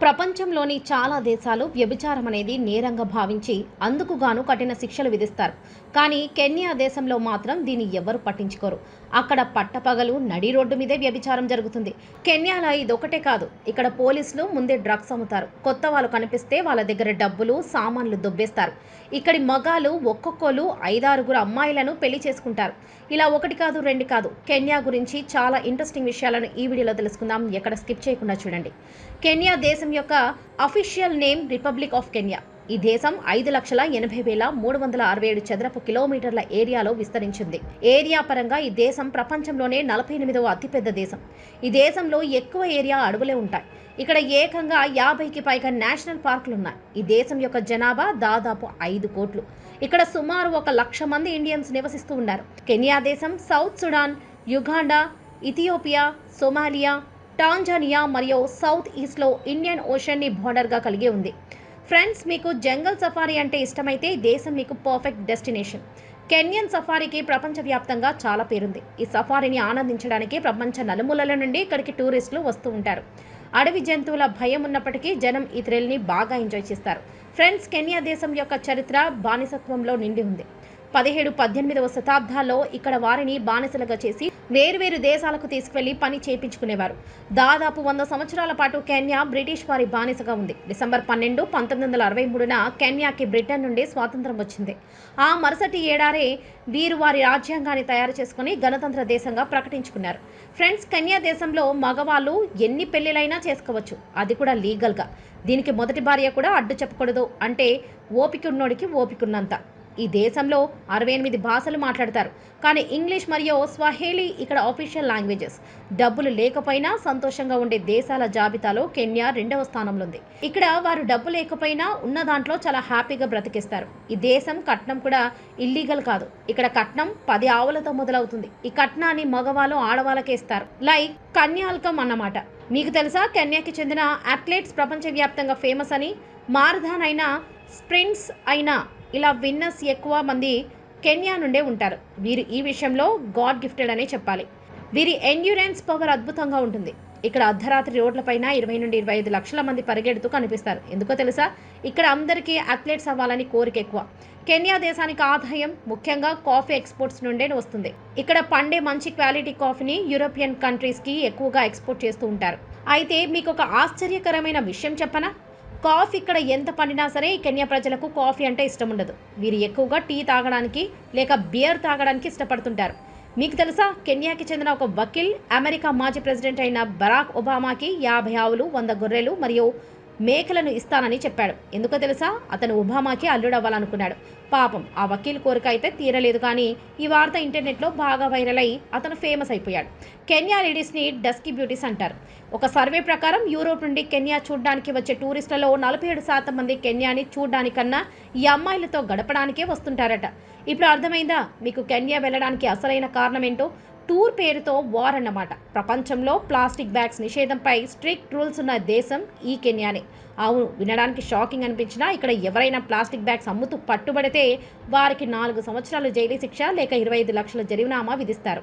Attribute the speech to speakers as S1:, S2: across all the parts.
S1: ప్రపంచంలోని చాలా దేశాలు వ్యభిచారం అనేది నేరంగా భావించి అందుకు గాను కఠిన శిక్షలు విధిస్తారు. కానీ కెన్యా దేశంలో మాత్రం దీన్ని ఎవరు పట్టించుకోరు. అక్కడ పట్టపగలు నడి రోడ్డు మీదే వ్యభిచారం జరుగుతుంది. కెన్యాలో ఇదొకటే కాదు. ఇక్కడ పోలీసులు ముందే డ్రగ్స్ అమ్ముతారు. కొత్త వాళ్ళు కనిపిస్తే వాళ్ళ దగ్గర డబ్బులు సామాన్లు దొబ్బేస్తారు. ఇక్కడి మగాలు ఒక్కొక్కరు ఐదారుగురు అమ్మాయిలను పెళ్ళి చేసుకుంటారు. ఇలా ఒకటి కాదు రెండు కాదు. కెన్యా గురించి చాలా ఇంట్రెస్టింగ్ విషయాలను ఈ వీడియోలో తెలుసుకుందాం. ఎక్కడ స్కిప్ చేయకుండా చూడండి. కెన్యా దేశం యొక్క official name republic of Kenya. ఈ దేశం ఐదు లక్షల ఎనభై వేల మూడు వందల అరవై ఏడు చదరపు కిలోమీటర్ల ఏరియాలో విస్తరించింది. ఏరియా పరంగా ఈ దేశం ప్రపంచంలోనే నలభై ఎనిమిదవ అతిపెద్ద దేశం. ఈ దేశంలో ఎక్కువ ఏరియా అడవులే ఉంటాయి. ఇక్కడ ఏకంగా యాభైకి పైగా నేషనల్ పార్కులు ఉన్నాయి ఈ దేశం యొక్క జనాభా దాదాపు ఐదు కోట్లు. ఇక్కడ సుమారు ఒక లక్ష మంది ఇండియన్స్ నివసిస్తూ ఉన్నారు. కెన్యా దేశం South Sudan Uganda Ethiopia Somalia Tanzania మరియు సౌత్ ఈస్ట్లో ఇండియన్ ఓషన్ని బోర్డర్గా కలిగి ఉంది. ఫ్రెండ్స్ మీకు జంగల్ సఫారీ అంటే ఇష్టమైతే దేశం మీకు పర్ఫెక్ట్ డెస్టినేషన్ కెన్యన్ సఫారీకి ప్రపంచవ్యాప్తంగా చాలా పేరుంది. ఈ సఫారీని ఆనందించడానికి ప్రపంచ నలుమూలల నుండి ఇక్కడికి టూరిస్టులు వస్తూ ఉంటారు. అడవి జంతువుల భయం ఉన్నప్పటికీ జనం ఈ థ్రిల్ని బాగా ఎంజాయ్ చేస్తారు. ఫ్రెండ్స్ కెన్యా దేశం యొక్క చరిత్ర బానిసత్వంలో నిండి ఉంది. పదిహేడు పద్దెనిమిదవ శతాబ్దాల్లో ఇక్కడ వారిని బానిసలుగా చేసి వేరువేరు దేశాలకు తీసుకువెళ్ళి పని చేయించుకునేవారు. దాదాపు వంద సంవత్సరాల పాటు కెన్యా బ్రిటిష్ వారి బానిసగా ఉంది. డిసెంబర్ పన్నెండు పంతొమ్మిది వందల అరవై మూడున కెన్యాకి బ్రిటన్ నుండి స్వాతంత్రం వచ్చింది. ఆ మరుసటి ఏడారే వీరు వారి రాజ్యాంగాన్ని తయారు చేసుకుని గణతంత్ర దేశంగా ప్రకటించుకున్నారు. ఫ్రెండ్స్ కెన్యా దేశంలో మగవాళ్ళు ఎన్ని పెళ్ళిలైనా చేసుకోవచ్చు. అది కూడా లీగల్గా. దీనికి మొదటి భార్య కూడా అడ్డు చెప్పకూడదు. అంటే ఓపికున్నోడికి ఓపికున్నంత ఈ దేశంలో అరవై ఎనిమిది భాషలు మాట్లాడతారు. కానీ ఇంగ్లీష్ మరియు స్వహేలీ ఇక్కడ ఆఫీషియల్ లాంగ్వేజెస్ డబ్బులు లేకపోయినా సంతోషంగా ఉండే దేశాల జాబితాలో కెన్యా రెండవ స్థానంలో ఉంది ఇక్కడ వారు డబ్బు లేకపోయినా ఉన్న దాంట్లో చాలా హ్యాపీగా బ్రతికిస్తారు. ఈ దేశం కట్నం కూడా ఇల్లీగల్ కాదు. ఇక్కడ కట్నం పది ఆవులతో మొదలవుతుంది. ఈ కట్నాన్ని మగవాళ్ళు ఆడవాళ్ళకే ఇస్తారు. లైక్ కన్యాల్కం అన్నమాట. మీకు తెలుసా కెన్యాకి చెందిన అథ్లెట్స్ ప్రపంచవ్యాప్తంగా ఫేమస్ అని? మారథాన్ అయినా స్ప్రింట్స్ అయినా ఇలా విన్నర్స్ ఎక్కువ మంది కెన్యా నుండే ఉంటారు. వీరు ఈ విషయంలో గాడ్ గిఫ్టెడ్ అనే చెప్పాలి. వీరి ఎండ్యూరెన్స్ పవర్ అద్భుతంగా ఉంటుంది. ఇక్కడ అర్ధరాత్రి రోడ్లపైన ఇరవై నుండి ఇరవై ఐదు లక్షల మంది పరిగెడుతూ కనిపిస్తారు. ఎందుకో తెలుసా? ఇక్కడ అందరికీ అథ్లెట్స్ అవ్వాలని కోరిక ఎక్కువ. కెన్యా దేశానికి ఆదాయం ముఖ్యంగా కాఫీ ఎక్స్పోర్ట్స్ నుండే వస్తుంది. ఇక్కడ పండే మంచి క్వాలిటీ కాఫీని యూరోపియన్ కంట్రీస్కి ఎక్కువగా ఎక్స్పోర్ట్ చేస్తూ ఉంటారు. అయితే మీకు ఒక ఆశ్చర్యకరమైన విషయం చెప్పనా? కాఫీ ఇక్కడ ఎంత పండినా సరే కెన్యా ప్రజలకు కాఫీ అంటే ఇష్టం ఉండదు. వీరు ఎక్కువగా టీ తాగడానికి లేక బియర్ తాగడానికి ఇష్టపడుతుంటారు. మీకు తెలుసా కెన్యాకి చెందిన ఒక వకీల్ అమెరికా మాజీ ప్రెసిడెంట్ అయిన బరాక్ ఒబామాకి యాభై ఆవులు వంద గొర్రెలు మరియు మేకలను ఇస్తానని చెప్పాడు. ఎందుకో తెలుసా? అతను ఒబామాకి అల్లుడవ్వాలనుకున్నాడు. పాపం ఆ వకీల్ కోరిక అయితే తీరలేదు కానీ ఈ వార్త ఇంటర్నెట్లో బాగా వైరల్ అయి అతను ఫేమస్ అయిపోయాడు. కెన్యా లేడీస్ని డస్కీ బ్యూటీస్ అంటారు. ఒక సర్వే ప్రకారం యూరోప్ నుండి కెన్యా చూడడానికి వచ్చే టూరిస్టులలో నలభై ఏడు శాతం మంది కెన్యాని చూడడానికన్నా ఈ అమ్మాయిలతో గడపడానికే వస్తుంటారట. ఇప్పుడు అర్థమైందా? మీకు కెన్యా వెళ్ళడానికి అసలైన కారణం ఏంటో? టూర్ పేరుతో వార్ అన్నమాట. ప్రపంచంలో ప్లాస్టిక్ బ్యాగ్స్ నిషేధంపై స్ట్రిక్ట్ రూల్స్ ఉన్న దేశం ఈ కెన్యానే. అవును వినడానికి షాకింగ్ అనిపించినా ఇక్కడ ఎవరైనా ప్లాస్టిక్ బ్యాగ్స్ అమ్ముతూ పట్టుబడితే వారికి నాలుగు సంవత్సరాలు జైలు శిక్ష లేక ఇరవై ఐదు లక్షల జరిమానా విధిస్తారు.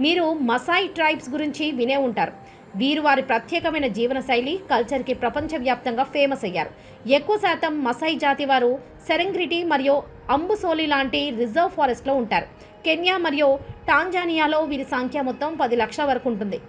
S1: మీరు మసాయి ట్రైబ్స్ గురించి వినే ఉంటారు. వీరు వారి ప్రత్యేకమైన జీవనశైలి కల్చర్కి ప్రపంచవ్యాప్తంగా ఫేమస్ అయ్యారు. ఎక్కువ శాతం మసాయి జాతి వారు సెరెంగ్రిటీ మరియు అంబుసోలి లాంటి రిజర్వ్ ఫారెస్ట్లో ఉంటారు. కెన్యా మరియు టాంజానియాలో వీరి సంఖ్య మొత్తం పది లక్షల వరకు ఉంటుంది.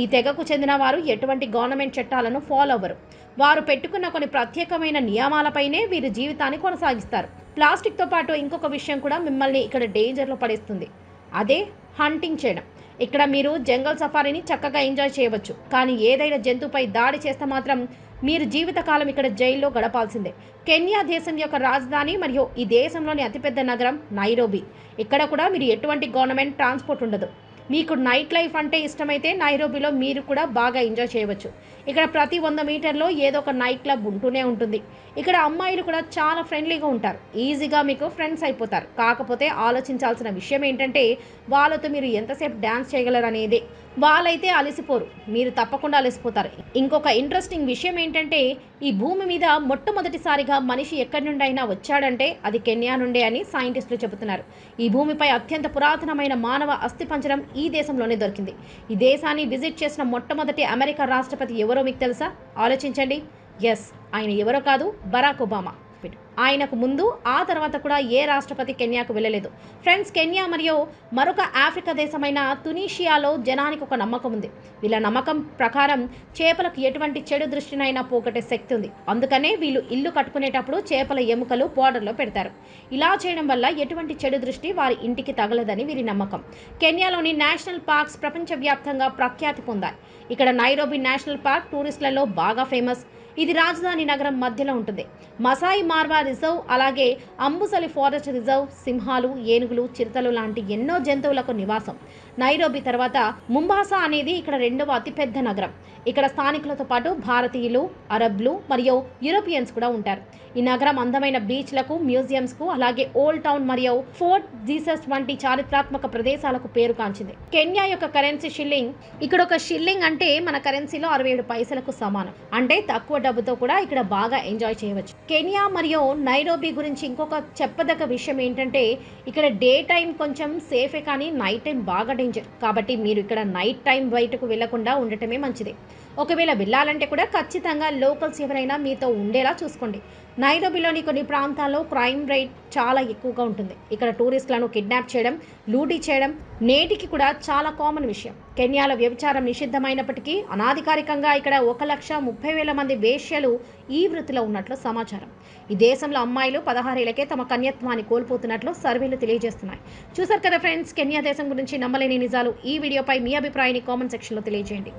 S1: ఈ తెగకు చెందిన వారు ఎటువంటి గవర్నమెంట్ చట్టాలను ఫాలో అవ్వరు. వారు పెట్టుకున్న కొన్ని ప్రత్యేకమైన నియమాలపైనే వీరి జీవితాన్ని కొనసాగిస్తారు. ప్లాస్టిక్తో పాటు ఇంకొక విషయం కూడా మిమ్మల్ని ఇక్కడ డేంజర్లో పడేస్తుంది. అదే హంటింగ్ చేయడం. ఇక్కడ మీరు జంగల్ సఫారీని చక్కగా ఎంజాయ్ చేయవచ్చు. కానీ ఏదైనా జంతువుపై దాడి చేస్తే మాత్రం మీరు జీవితకాలం ఇక్కడ జైల్లో గడపాల్సిందే. కెన్యా దేశం యొక్క రాజధాని మరియు ఈ దేశంలోని అతిపెద్ద నగరం నైరోబి. ఇక్కడ కూడా మీరు ఎటువంటి గవర్నమెంట్ ట్రాన్స్పోర్ట్ ఉండదు. మీకు నైట్ లైఫ్ అంటే ఇష్టమైతే నైరోబిలో మీరు కూడా బాగా ఎంజాయ్ చేయవచ్చు. ఇక్కడ ప్రతి వంద మీటర్లో ఏదో ఒక నైట్ క్లబ్ ఉంటూనే ఉంటుంది. ఇక్కడ అమ్మాయిలు కూడా చాలా ఫ్రెండ్లీగా ఉంటారు. ఈజీగా మీకు ఫ్రెండ్స్ అయిపోతారు. కాకపోతే ఆలోచించాల్సిన విషయం ఏంటంటే వాళ్ళతో మీరు ఎంతసేపు డ్యాన్స్ చేయగలరు అనేది వాళ్ళైతే అలసిపోరు. మీరు తప్పకుండా అలసిపోతారు. ఇంకొక ఇంట్రెస్టింగ్ విషయం ఏంటంటే ఈ భూమి మీద మొట్టమొదటిసారిగా మనిషి ఎక్కడి నుండి అయినా వచ్చాడంటే అది కెన్యా నుండే అని సైంటిస్టులు చెబుతున్నారు. ఈ భూమిపై అత్యంత పురాతనమైన మానవ అస్థిపంజరం ఈ దేశంలోనే దొరికింది. ఈ దేశాన్ని విజిట్ చేసిన మొట్టమొదటి అమెరికా రాష్ట్రపతి ఎవరో మీకు తెలుసా? ఆలోచించండి. ఎస్ ఆయన ఎవరో కాదు బరాక్ ఒబామా. ఆయనకు ముందు ఆ తర్వాత కూడా ఏ రాష్ట్రపతి కెన్యాకు వెళ్ళలేదు. ఫ్రెండ్స్ కెన్యా మరియు మరొక ఆఫ్రికా దేశమైన తునీషియాలో జనానికి ఒక నమ్మకం ఉంది. వీళ్ళ నమ్మకం ప్రకారం చేపలకు ఎటువంటి చెడు దృష్టినైనా పోగొట్టే శక్తి ఉంది. అందుకనే వీళ్ళు ఇల్లు కట్టుకునేటప్పుడు చేపల ఎముకలు బోర్డర్లో పెడతారు. ఇలా చేయడం వల్ల ఎటువంటి చెడు దృష్టి వారి ఇంటికి తగలదని వీరి నమ్మకం. కెన్యాలోని నేషనల్ పార్క్స్ ప్రపంచవ్యాప్తంగా ప్రఖ్యాతి పొందాయి. ఇక్కడ నైరోబి నేషనల్ పార్క్ టూరిస్టులలో బాగా ఫేమస్. ఇది రాజధాని నగరం మధ్యలో ఉంటుంది. మసాయి మార్వా రిజర్వ్ అలాగే అంబుసలి ఫారెస్ట్ రిజర్వ్ సింహాలు ఏనుగులు చిరుతలు లాంటి ఎన్నో జంతువులకు నివాసం. నైరోబి తర్వాత ముంబాసా అనేది ఇక్కడ రెండవ అతిపెద్ద నగరం. ఇక్కడ స్థానికులతో పాటు భారతీయులు అరబ్లు మరియు యూరోపియన్స్ కూడా ఉంటారు. ఈ నగరం అందమైన బీచ్లకు మ్యూజియంస్కు అలాగే ఓల్డ్ టౌన్ మరియు ఫోర్ట్ జీసస్ వంటి చారిత్రాత్మక ప్రదేశాలకు పేరుగాంచింది కెన్యా యొక్క కరెన్సీ షిల్లింగ్ ఇక్కడ ఒక షిల్లింగ్ అంటే మన కరెన్సీలో అరవై ఏడు పైసలకు సమానం. అంటే తక్కువ డబ్బుతో కూడా ఇక్కడ బాగా ఎంజాయ్ చేయవచ్చు. కెన్యా మరియు నైరోబీ గురించి ఇంకొక చెప్పదగ్గ విషయం ఏంటంటే ఇక్కడ డే టైం కొంచెం సేఫే కానీ నైట్ టైం బాగా డేంజర్ కాబట్టి మీరు ఇక్కడ నైట్ టైం బయటకు వెళ్ళకుండా ఉండటమే మంచిది. ఒకవేళ వెళ్ళాలంటే కూడా ఖచ్చితంగా లోకల్స్ ఎవరైనా మీతో ఉండేలా చూసుకోండి. నైరోబిలోని కొన్ని ప్రాంతాల్లో క్రైమ్ రేట్ చాలా ఎక్కువగా ఉంటుంది. ఇక్కడ టూరిస్టులను కిడ్నాప్ చేయడం లూటీ చేయడం నేటికి కూడా చాలా కామన్ విషయం. కెన్యాలో వ్యభిచారం నిషిద్ధమైనప్పటికీ అనాధికారికంగా ఇక్కడ ఒక లక్ష ముప్పై వేల మంది వేష్యలు ఈ వృత్తిలో ఉన్నట్లు సమాచారం. ఈ దేశంలో అమ్మాయిలు పదహారేళ్ళకే తమ కన్యత్వాన్ని కోల్పోతున్నట్లు సర్వేలు తెలియజేస్తున్నాయి. చూసారు కదా ఫ్రెండ్స్ కెన్యా దేశం గురించి నమ్మలేని నిజాలు. ఈ వీడియోపై మీ అభిప్రాయాన్ని కామెంట్ సెక్షన్లో తెలియజేయండి.